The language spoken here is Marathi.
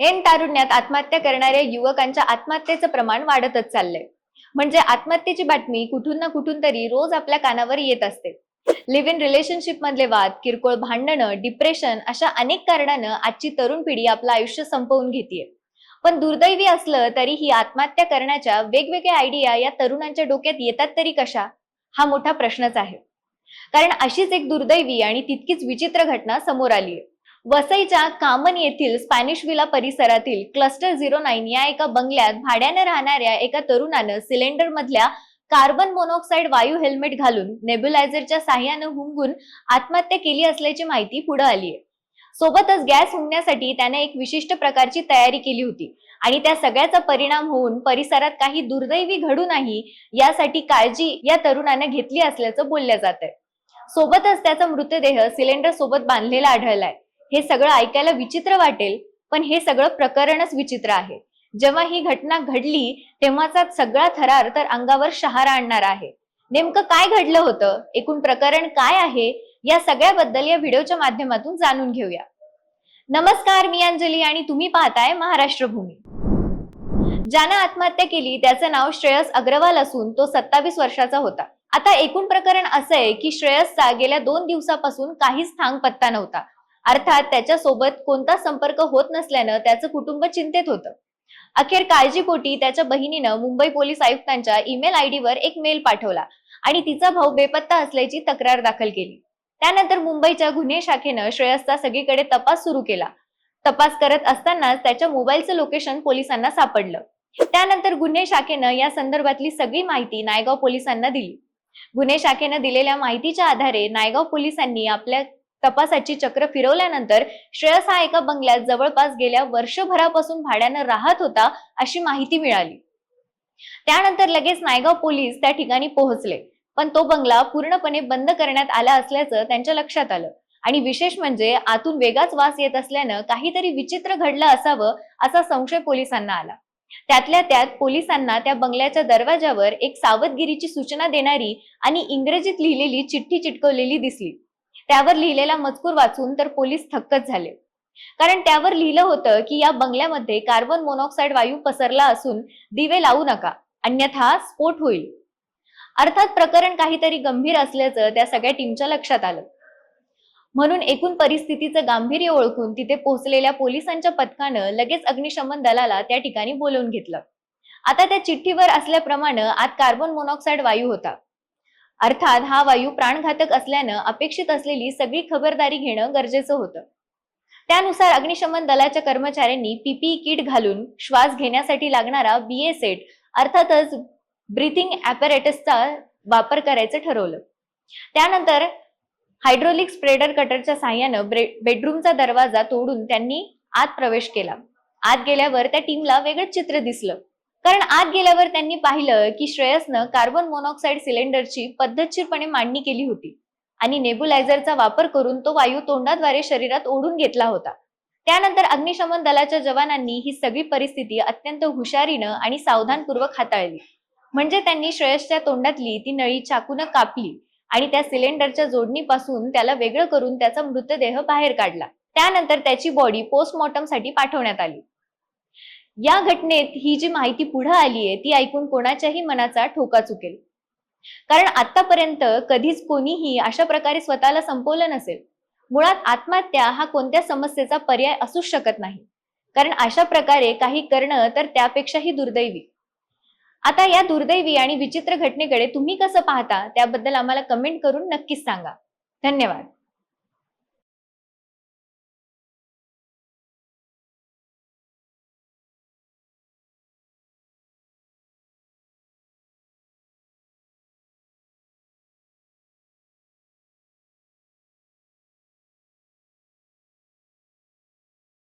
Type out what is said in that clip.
एन तारुण्यात आत्महत्या करणाऱ्या युवकांच्या आत्महत्येचं प्रमाण वाढतच चाललंय. म्हणजे आत्महत्येची बातमी कुठून ना कुठून तरी रोज आपल्या कानावर येत असते. लिव्ह इन रिलेशनशिप मधले वाद किरकोळ भांडणं डिप्रेशन अशा अनेक कारणानं आजची तरुण पिढी आपलं आयुष्य संपवून घेतीये. पण दुर्दैवी असलं तरी ही आत्महत्या करण्याच्या वेगवेगळ्या आयडिया या तरुणांच्या डोक्यात येतात तरी कशा? हा मोठा प्रश्नच आहे. कारण अशीच एक दुर्दैवी आणि तितकीच विचित्र घटना समोर आली आहे वसईच्या कामन येथील स्पॅनिश विला परिसरातील क्लस्टर झिरो नाईन या एका बंगल्यात भाड्याने राहणाऱ्या एका तरुणानं सिलेंडर मधल्या कार्बन मोनॉक्साईड वायू हेल्मेट घालून नेब्युलायझरच्या साह्यानं हुंगून आत्महत्या केली असल्याची माहिती पुढे आली आहे सोबतच गॅस हुंकण्यासाठी त्याने एक विशिष्ट प्रकारची तयारी केली होती आणि त्या सगळ्याचा परिणाम होऊन परिसरात काही दुर्दैवी घडू नाही यासाठी काळजी या तरुणानं घेतली असल्याचं बोललं जात आहे सोबतच त्याचा मृतदेह सिलेंडर सोबत बांधलेला आढळलाय. हे सगळं ऐकायला विचित्र वाटेल पण हे सगळं प्रकरणच विचित्र आहे. जेव्हा ही घटना घडली तेव्हाचा सगळा थरार तर अंगावर शहारा आणणार आहे. नेमकं काय घडलं होतं? एकूण प्रकरण काय आहे? या सगळ्याबद्दल या व्हिडिओच्या माध्यमातून जाणून घेऊया. नमस्कार मी अंजली आणि तुम्ही पाहताय महाराष्ट्र भूमी. ज्यानं आत्महत्या केली त्याचं नाव श्रेयस अग्रवाल असून तो सत्तावीस वर्षाचा होता. आता एकूण प्रकरण असं आहे की श्रेयसचा गेल्या दोन दिवसापासून काहीच थांग पत्ता नव्हता. अर्थात त्याच्यासोबत कोणता संपर्क होत नसल्यानं त्याचं कुटुंब चिंतेत होतं. अखेर काळजीपोटी त्याच्या बहिणीनं मुंबई पोलीस आयुक्तांच्या ईमेल आयडीवर एक मेल पाठवला आणि तिचा भाऊ बेपत्ता असल्याची तक्रार दाखल केली. त्यानंतर मुंबईच्या गुन्हे शाखेनं श्रेयसचा सगळीकडे तपास सुरू केला. तपास करत असतानाच त्याच्या मोबाईलचं लोकेशन पोलिसांना सापडलं. त्यानंतर गुन्हे शाखेनं या संदर्भातली सगळी माहिती नायगाव पोलिसांना दिली. गुन्हे शाखेनं दिलेल्या माहितीच्या आधारे नायगाव पोलिसांनी आपल्या तपासाची चक्र फिरवल्यानंतर श्रेयस हा एका बंगल्यात जवळपास गेल्या वर्षभरापासून भाड्यानं राहत होता अशी माहिती मिळाली. त्यानंतर लगेच नायगाव पोलीस त्या ठिकाणी पोहोचले. पण तो बंगला पूर्णपणे बंद करण्यात आला असल्याचं त्यांच्या लक्षात आलं. आणि विशेष म्हणजे आतून वेगाच वास येत असल्यानं काहीतरी विचित्र घडलं असावं असा संशय पोलिसांना आला. त्यातल्या त्यात पोलिसांना त्या बंगल्याच्या दरवाजावर एक सावधगिरीची सूचना देणारी आणि इंग्रजीत लिहिलेली चिठ्ठी चिटकवलेली दिसली. त्यावर लिहिलेला मजकूर वाचून तर पोलीस थक्कच झाले. कारण त्यावर लिहिलं होतं की या बंगल्यामध्ये कार्बन मोनॉक्साईड वायू पसरला असून दिवे लावू नका अन्यथा स्फोट होईल. अर्थात प्रकरण काहीतरी गंभीर असल्याचं त्या सगळ्या टीमच्या लक्षात आलं. म्हणून एकूण परिस्थितीचं गांभीर्य ओळखून तिथे पोहोचलेल्या पोलिसांच्या पथकानं लगेच अग्निशमन दलाला त्या ठिकाणी बोलवून घेतलं. आता त्या चिठ्ठीवर असल्याप्रमाणे आत कार्बन मोनॉक्साईड वायू होता. अर्थात हा वायू प्राणघातक असल्यानं अपेक्षित असलेली सगळी खबरदारी घेणं गरजेचं होतं. त्यानुसार अग्निशमन दलाच्या कर्मचाऱ्यांनी पीपीई किट घालून श्वास घेण्यासाठी लागणारा बीए सेट अर्थातच ब्रिथिंग ऍपरेटसचा वापर करायचं ठरवलं. त्यानंतर हायड्रोलिक स्प्रेडर कटरच्या साह्यानं बेडरूमचा दरवाजा तोडून त्यांनी आत प्रवेश केला. आत गेल्यावर त्या टीमला वेगळंच चित्र दिसलं. कारण आत गेल्यावर त्यांनी पाहिलं की श्रेयसनं कार्बन मोनॉक्साईड सिलेंडरची पद्धतशीरपणे मांडणी केली होती. आणि नेबुलायझरचा वापर करून तो वायू तोंडाद्वारे शरीरात ओढून घेतला होता. त्यानंतर अग्निशमन दलाच्या जवानांनी ही सगळी परिस्थिती अत्यंत हुशारीनं आणि सावधानपूर्वक हाताळली. म्हणजे त्यांनी श्रेयसच्या तोंडातली ती नळी चाकून कापली आणि त्या सिलेंडरच्या जोडणीपासून त्याला वेगळं करून त्याचा मृतदेह बाहेर काढला. त्यानंतर त्याची बॉडी पोस्टमॉर्टमसाठी पाठवण्यात आली. या घटनेत ही जी माहिती पुढे आली आहे ती ऐकून कोणाच्याही मनाचा ठोका चुकेल. कारण आतापर्यंत कधीच कोणीही अशा प्रकारे स्वतःला संपवलं नसेल. मुळात आत्महत्या हा कोणत्या समस्येचा पर्याय असूच शकत नाही. कारण अशा प्रकारे काही करणं तर त्यापेक्षाही दुर्दैवी. आता या दुर्दैवी आणि विचित्र घटनेकडे तुम्ही कसं पाहता त्याबद्दल आम्हाला कमेंट करून नक्कीच सांगा. धन्यवाद.